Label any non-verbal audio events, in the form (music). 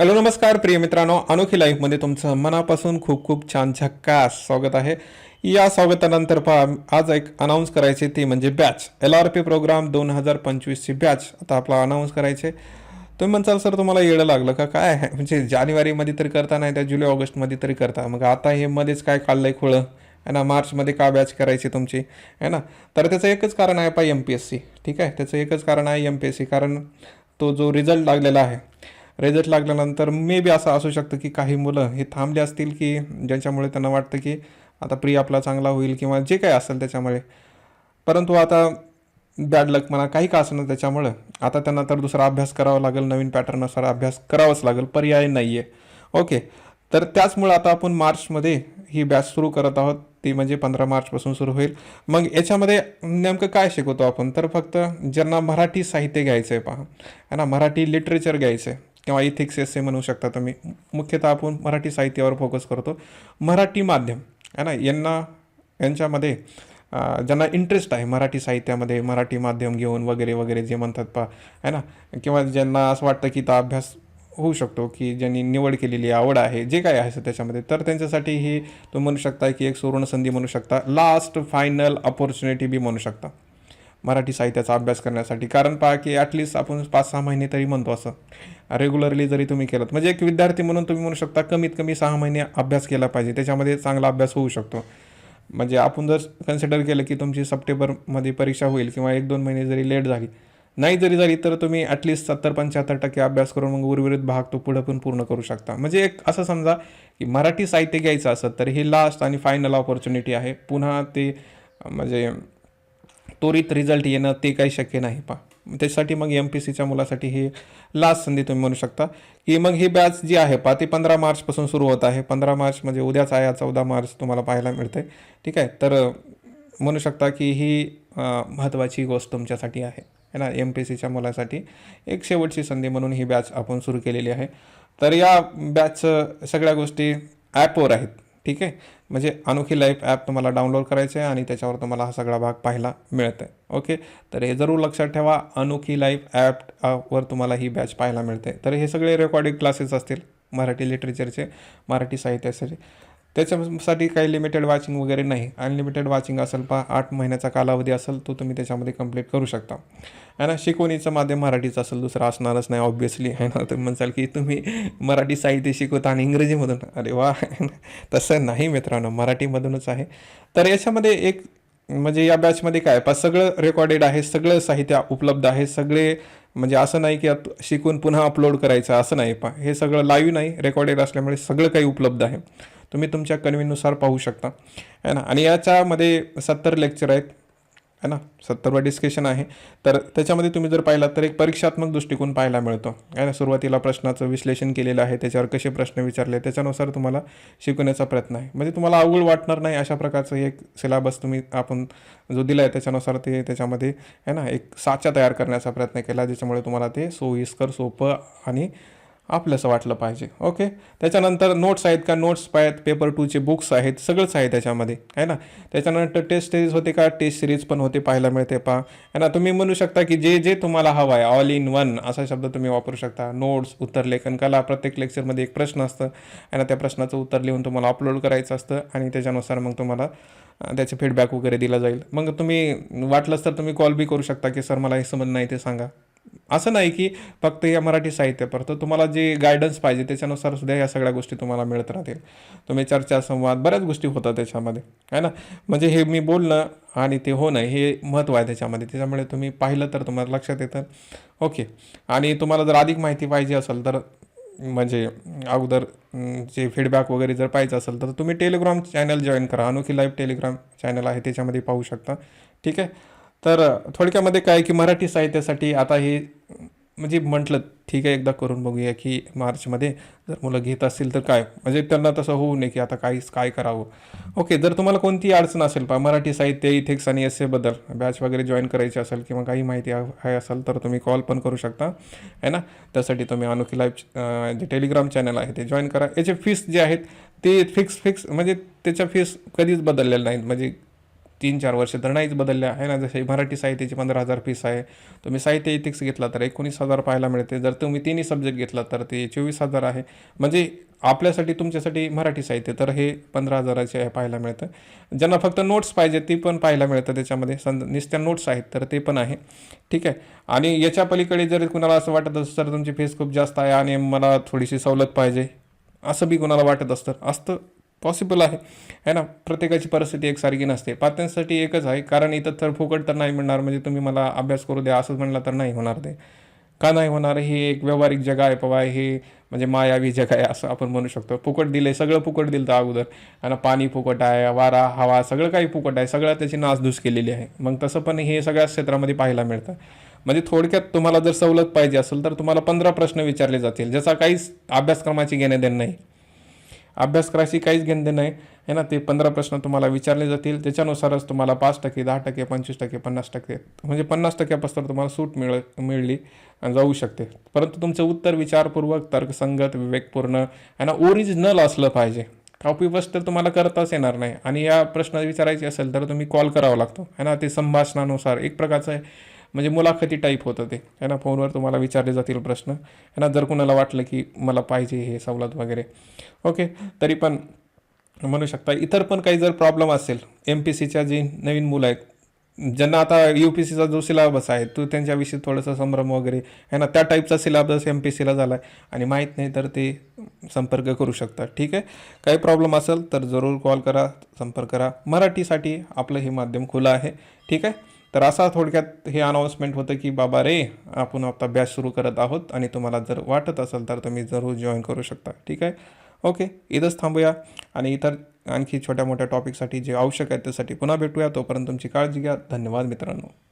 Hello नमस्कार प्रिय मित्रांनो. अनोखी लाईफमध्ये तुमचं मनापासून खूप खूप छान झक्कास स्वागत आहे. या स्वागतानंतर पहा आज एक अनाऊन्स करायचे ते म्हणजे batch L R P program दोन हजार पंचवीसची बॅच आता आपला अनाऊन्स करायचे. तुम्ही म्हणसाल सर तुम्हाला येळं लागलं का? काय आहे? म्हणजे जानेवारीमध्ये तरी करता नाही त्या जुलै ऑगस्टमध्ये तरी करता. मग आता हे मध्येच काय आहे खुळं? आहे ना मार्चमध्ये का बॅच करायची तुमची? आहे ना? तर त्याचं एकच कारण आहे पा एम पी एस सी ठीक आहे? त्याचं एकच कारण आहे एम पी एस सी कारण तो जो रिझल्ट लागलेला आहे रिझल्ट लागल्यानंतर मे बी असं असू शकतं की काही मुलं हे थांबले असतील की ज्यांच्यामुळे त्यांना वाटतं की आता प्री आपला चांगला होईल किंवा जे काही असेल त्याच्यामुळे. परंतु आता बॅड लक म्हणा काही का असणार त्याच्यामुळं. आता त्यांना तर दुसरा अभ्यास करावा लागेल नवीन पॅटर्ननुसार अभ्यास करावाच लागेल पर्याय नाही आहे ओके तर त्याचमुळं आता आपण मार्चमध्ये ही बॅच सुरू करत आहोत. ती म्हणजे पंधरा मार्चपासून सुरू होईल. मग याच्यामध्ये नेमकं काय शिकवतो आपण? तर फक्त ज्यांना मराठी साहित्य घ्यायचं आहे पहा. है ना मराठी लिटरेचर घ्यायचं आहे किंवा इथिक्स एसे म्हणू शकता तुम्ही. मुख्यतः आपण मराठी साहित्यावर फोकस करतो. मराठी माध्यम है ना? यांना यांच्यामध्ये ज्यांना इंटरेस्ट आहे मराठी साहित्यामध्ये मराठी माध्यम घेऊन वगैरे वगैरे जे म्हणतात पा है ना? किंवा ज्यांना असं वाटतं की तो अभ्यास होऊ शकतो की ज्यांनी निवड केलेली आवड आहे जे काय आहे त्याच्यामध्ये तर त्यांच्यासाठी ही तुम्ही म्हणू शकता की एक सुवर्ण संधी म्हणू शकता. लास्ट फायनल अपॉर्च्युनिटी बी म्हणू शकता. मराठी साहित्याचा अभ्यास करण्यासाठी. कारण पहा की ॲटलिस्ट आपण पाच सहा महिने तरी म्हणतो असं. रेग्युलरली जरी तुम्ही केलं म्हणजे एक विद्यार्थी म्हणून तुम्ही म्हणू शकता कमीत कमी सहा महिने अभ्यास केला पाहिजे. त्याच्यामध्ये चांगला अभ्यास होऊ शकतो. म्हणजे आपण जर कन्सिडर केलं की तुमची सप्टेंबरमध्ये परीक्षा होईल किंवा एक दोन महिने जरी लेट झाली नाही जरी झाली तर तुम्ही ॲटलिस्ट सत्तर पंच्याहत्तर टक्के अभ्यास करून मग उर्वरित भाग तो पुढं पण पूर्ण करू शकता. म्हणजे एक असं समजा की मराठी साहित्य घ्यायचं असत तर ही लास्ट आणि फायनल ऑपॉर्च्युनिटी आहे. पुन्हा ते म्हणजे त्वरित रिझल्ट येणं ते काही शक्य नाही पा त्यासाठी मग एम पी सीच्या मुलासाठी ही लास्ट संधी तुम्ही म्हणू शकता. की मग ही बॅच जी आहे पा ती पंधरा मार्चपासून सुरू होत आहे. पंधरा मार्च म्हणजे उद्याच आहे चौदा मार्च तुम्हाला पाहायला मिळते ठीक आहे? तर म्हणू शकता की ही महत्त्वाची गोष्ट तुमच्यासाठी आहे. है ना? एम पी सीच्या मुलासाठी एक शेवटची संधी म्हणून ही बॅच आपण सुरू केलेली आहे. तर या बॅच सगळ्या गोष्टी ॲपवर आहेत. ठीक आहे? म्हणजे अनोखी लाईफ ॲप तुम्हाला डाउनलोड करायचं आहे आणि त्याच्यावर तुम्हाला हा सगळा भाग पाहायला मिळत आहे ओके तर हे जरूर लक्षात ठेवा. अनोखी लाईफ ॲप वर तुम्हाला ही बॅच पाहायला मिळते. तर हे सगळे रेकॉर्डिंग क्लासेस असतील मराठी लिटरेचरचे मराठी साहित्याचे. त्याच्यासाठी काही लिमिटेड वॉचिंग वगैरे नाही. अनलिमिटेड वॉचिंग असेल पा आठ महिन्याचा कालावधी असेल तो तुम्ही त्याच्यामध्ये कंप्लीट करू शकता. आहे ना? शिकवणीचं माध्यम मराठीचं असेल दुसरं असणारच नाही ऑब्विसली आहे ना? तुम्ही म्हणसाल की तुम्ही मराठी साहित्य शिकवता आणि इंग्रजीमधून. अरे वा! (laughs) तसं नाही मित्रांनो मराठीमधूनच आहे. तर याच्यामध्ये एक म्हणजे या बॅचमध्ये काय? पा सगळं रेकॉर्डेड आहे सगळं साहित्य उपलब्ध आहे सगळे म्हणजे असं नाही की शिकून पुन्हा अपलोड करायचं असं नाही. पा हे सगळं लाईव्ह नाही रेकॉर्डेड असल्यामुळे सगळं काही उपलब्ध आहे. तुम्ही तुमच्या कन्व्हिनुसार पाहू शकता. आहे ना? आणि याच्यामध्ये सत्तर लेक्चर आहेत. है ना? सत्तरवा डिस्कशन आहे. तर त्याच्यामध्ये तुम्ही जर पाहिलात तर एक परीक्षात्मक दृष्टिकोन पाहायला मिळतो. आहे ना? सुरुवातीला प्रश्नाचं विश्लेषण केलेलं आहे त्याच्यावर कसे प्रश्न विचारले त्याच्यानुसार तुम्हाला शिकवण्याचा प्रयत्न आहे. म्हणजे तुम्हाला अवघड वाटणार नाही अशा प्रकारचं एक सिलेबस तुम्ही आपण जो दिला आहे त्याच्यानुसार ते त्याच्यामध्ये आहे ना? एक साचा तयार करण्याचा प्रयत्न केला ज्याच्यामुळे तुम्हाला ते सोयीस्कर सोपं आणि आपलंसं वाटलं पाहिजे ओके त्याच्यानंतर नोट्स आहेत का? नोट्स आहेत पेपर टूचे बुक्स आहेत सगळंच आहे त्याच्यामध्ये आहे ना? त्याच्यानंतर टेस्ट सिरीज होते का? टेस्ट सिरीज पण होते पाहायला मिळते पहा. है ना? तुम्ही म्हणू शकता की जे जे तुम्हाला हवं आहे ऑल इन वन असा शब्द तुम्ही वापरू शकता. नोट्स उत्तर लेखन कला प्रत्येक लेक्चरमध्ये एक प्रश्न असतं. आहे ना? त्या प्रश्नाचं उत्तर लिहून तुम्हाला अपलोड करायचं असतं आणि त्याच्यानुसार मग तुम्हाला त्याचे फीडबॅक वगैरे दिला जाईल. मग तुम्ही वाटलंच तर तुम्ही कॉल बी करू शकता की सर मला हे समज नाही ते सांगा. असं नाही की फक्त या मराठी साहित्य परत तुम्हाला जे गायडन्स पाहिजे त्याच्यानुसार सुद्धा या सगळ्या गोष्टी तुम्हाला मिळत राहतील. तुम्ही चर्चा संवाद बऱ्याच गोष्टी होतात त्याच्यामध्ये. आहे ना? म्हणजे हे मी बोलणं आणि ते होणं हे महत्त्व आहे त्याच्यामध्ये. त्याच्यामुळे तुम्ही पाहिलं तर तुम्हाला लक्षात येतं. ओके. आणि तुम्हाला जर अधिक माहिती पाहिजे असेल तर म्हणजे अगोदर जे फीडबॅक वगैरे जर पाहिजे असेल तर तुम्ही टेलिग्राम चॅनल जॉईन करा. अनोखी लाईव्ह टेलिग्राम चॅनल आहे त्याच्यामध्ये पाहू शकता. ठीक आहे? तर थोडक्यामध्ये काय की मराठी साहित्यासाठी आता हे म्हणजे म्हटलं ठीक आहे एकदा करून बघूया की मार्चमध्ये जर मुलं घेत असतील तर काय? म्हणजे त्यांना तसं होऊ नये की आता काहीच काय करावं? ओके जर तुम्हाला कोणती अडचण असेल पा मराठी साहित्य इथेक्स आणि एस एबद्दल बॅच वगैरे जॉईन करायची असेल किंवा काही माहिती आहे असेल तर तुम्ही कॉल पण करू शकता आहे ना? त्यासाठी तुम्ही अनोखी लाईव्ह जे टेलिग्राम चॅनल आहे ते जॉईन करा. याचे फीस जे आहेत ते फिक्स फिक्स म्हणजे त्याच्या फीस कधीच बदललेल्या नाहीत. म्हणजे तीन चार वर्ष तर नाहीच बदलल्या. आहे ना? जसे मराठी साहित्याची पंधरा हजार फीस आहे. तुम्ही साहित्य इथिक्स घेतला तर एकोणीस हजार पाहायला मिळते. जर तुम्ही तिन्ही सब्जेक्ट घेतला तर ते चोवीस हजार आहे. म्हणजे आपल्यासाठी तुमच्यासाठी मराठी साहित्य तर हे पंधरा हजाराचे पाहायला मिळतं. ज्यांना फक्त नोट्स पाहिजे ती पण पाहायला मिळतं त्याच्यामध्ये. सं नुसत्या नोट्स आहेत तर ते पण आहे. ठीक आहे? आणि याच्या पलीकडे जर कुणाला असं वाटत असेल तर तुमची फीस खूप जास्त आहे आणि मला थोडीशी सवलत पाहिजे. असं बी कुणाला वाटत असतं असतं. पॉसिबल आहे. है ना? प्रत्येकाची परिस्थिती एकसारखी नसते. पात्यांसाठी एकच आहे. कारण इथं तर फुकट तर नाही मिळणार. म्हणजे तुम्ही मला अभ्यास करू द्या. असंच म्हणलं तर नाही होणार ते. का नाही होणार? हे एक व्यावहारिक जग आहे पवा हे म्हणजे मायावी जग आहे असं आपण म्हणू शकतो. फुकट दिले सगळं फुकट दिलं तर अगोदर आणि पाणी फुकट आहे. वारा हवा सगळं काही फुकट आहे. सगळं त्याची नासधूस केलेली आहे. मग तसं पण हे सगळ्या क्षेत्रामध्ये पाहायला मिळतं. म्हणजे थोडक्यात तुम्हाला जर सवलत पाहिजे असेल तर तुम्हाला पंधरा प्रश्न विचारले जातील. ज्याचा काहीच अभ्यासक्रमाची घेणे देणं नाही. अभ्यास करायची काहीच घेणं नाही. आहे ना? ते पंधरा प्रश्न तुम्हाला विचारले जातील. त्याच्यानुसारच तुम्हाला पाच टक्के दहा टक्के पंचवीस टक्के पन्नास टक्के म्हणजे पन्नास टक्क्यापासून तुम्हाला सूट मिळ मिळली आणि जाऊ शकते. परंतु तुमचं उत्तर विचारपूर्वक तर्कसंगत विवेकपूर्ण आहे ना? ओरिजिनल असलं पाहिजे. कॉपी पेस्ट तर तुम्हाला करताच येणार नाही. आणि या प्रश्न विचारायचे असेल तर तुम्ही कॉल करावा लागतो. है ना? ते संभाषणानुसार एक प्रकारचं आहे. म्हणजे मुलाखती टाईप होतं ते. है ना फोनवर तुम्हाला विचारले जातील प्रश्न. है ना जर कुणाला वाटलं की मला पाहिजे हे सवलत वगैरे. ओके तरी पण म्हणू शकता इतर पण काही जर प्रॉब्लेम असेल एम पी सीच्या जी नवीन मुलं आहेत ज्यांना आता यू पी सीचा जो सिलेबस आहे तो त्यांच्याविषयी थोडंसं संभ्रम वगैरे आहे ना त्या टाईपचा सिलेबस एम पी सीला झाला आहे. आणि माहीत नाही तर ते संपर्क करू शकतात. ठीक आहे? काही प्रॉब्लेम असेल तर जरूर कॉल करा संपर्क करा. मराठीसाठी आपलं हे माध्यम खुलं आहे. ठीक आहे? तर असा थोडक्यात हे अनाऊन्समेंट होतं की बाबा रे आपण आता बॅच सुरू करत आहोत आणि तुम्हाला जर वाटत असेल तर तुम्ही जरूर जॉईन करू शकता. ठीक आहे? ओके इथंच थांबूया आणि इतर आणखी छोट्या मोठ्या टॉपिकसाठी जे आवश्यक आहे त्यासाठी पुन्हा भेटूया. तोपर्यंत तुमची काळजी घ्या. धन्यवाद मित्रांनो.